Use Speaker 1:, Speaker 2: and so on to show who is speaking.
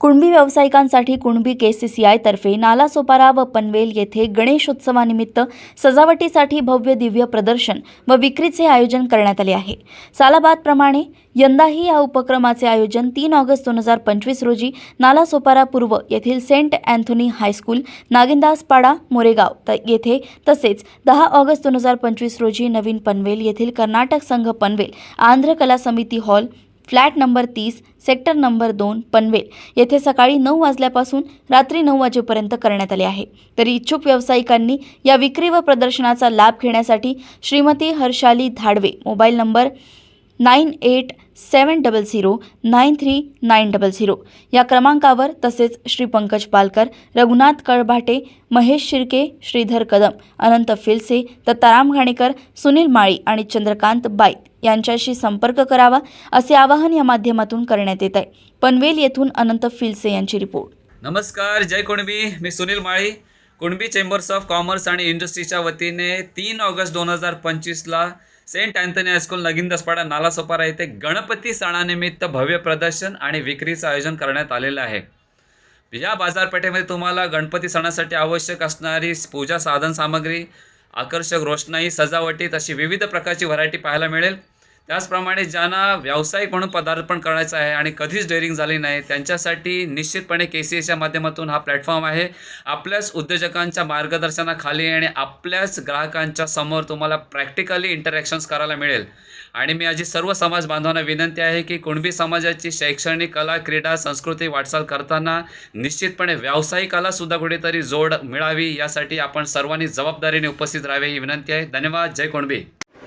Speaker 1: कुणबी व्यावसायिकांसाठी कुणबी केसीसीआय तर्फे नालासोपारा व पनवेल येथे गणेशोत्सवानिमित्त सजावटीसाठी भव्य दिव्य प्रदर्शन व विक्रीचे आयोजन करण्यात आले आहे. सालाबादप्रमाणे यंदाही या उपक्रमाचे आयोजन तीन ऑगस्ट दोन हजार पंचवीस रोजी नालासोपारा पूर्व येथील Saint Anthony high school Nagindaspada Moregaon त येथे तसेच दहा ऑगस्ट दोन हजार पंचवीस रोजी नवीन पनवेल येथील कर्नाटक संघ Panvel Andhra Kala Samiti hall flat number तीस सेक्टर नंबर दोन पनवेल. येथे सकाळी नऊ वाजल्यापासून रात्री नऊ वाजेपर्यंत करण्यात आले आहे. तरी इच्छुक व्यावसायिकांनी या विक्री व प्रदर्शनाचा लाभ घेण्यासाठी Shrimati Harshali Dhadve mobile number nine eight seven double zero nine three nine double zero. या क्रमांकावर तसेच श्री पंकज पालकर रघुनाथ कळभाटे महेश शिर्के श्रीधर कदम अनंत फिलसे दत्ताराम घाणेकर सुनील माळी आणि चंद्रकांत बाईत. यांच्याशी संपर्क करावा असे आवाहन या माध्यमातून करण्यात येत आहे. पनवेल येथून अनंत फिलसे यांची रिपोर्ट.
Speaker 2: नमस्कार जय कुणबी. मी Sunil Mali. Kunbi chambers of commerce आणि इंडस्ट्रीच्या वतीने तीन ऑगस्ट दोन हजार पंचवीसला Saint Anthony high school Nagindaspada Nalasopara येथे गणपती सणानिमित्त भव्य प्रदर्शन आणि विक्रीचं आयोजन करण्यात आलेलं आहे. या बाजारपेठेमध्ये तुम्हाला गणपती सणासाठी आवश्यक असणारी पूजा साधन सामग्री आकर्षक रोषणाई सजावटी तशी विविध प्रकारची व्हरायटी पाहायला मिळेल. त्याचप्रमाणे ज्यांना व्यावसायिक म्हणून पदार्पण करायचं आहे आणि कधीच डेअरिंग झाली नाही त्यांच्यासाठी निश्चितपणे के सी एच्या माध्यमातून हा प्लॅटफॉर्म आहे. आपल्याच उद्योजकांच्या मार्गदर्शनाखाली आणि आपल्याच ग्राहकांच्या समोर तुम्हाला प्रॅक्टिकली इंटरॅक्शन्स करायला मिळेल. आणि मी माझी सर्व समाज बांधवांना विनंती आहे की कुणबी समाजाची शैक्षणिक कला क्रीडा संस्कृती वाटचाल करताना निश्चितपणे व्यावसायिकाला सुद्धा कुठेतरी जोड मिळावी यासाठी आपण सर्वांनी जबाबदारीने उपस्थित राहावे ही विनंती आहे. धन्यवाद. जय कुणबी.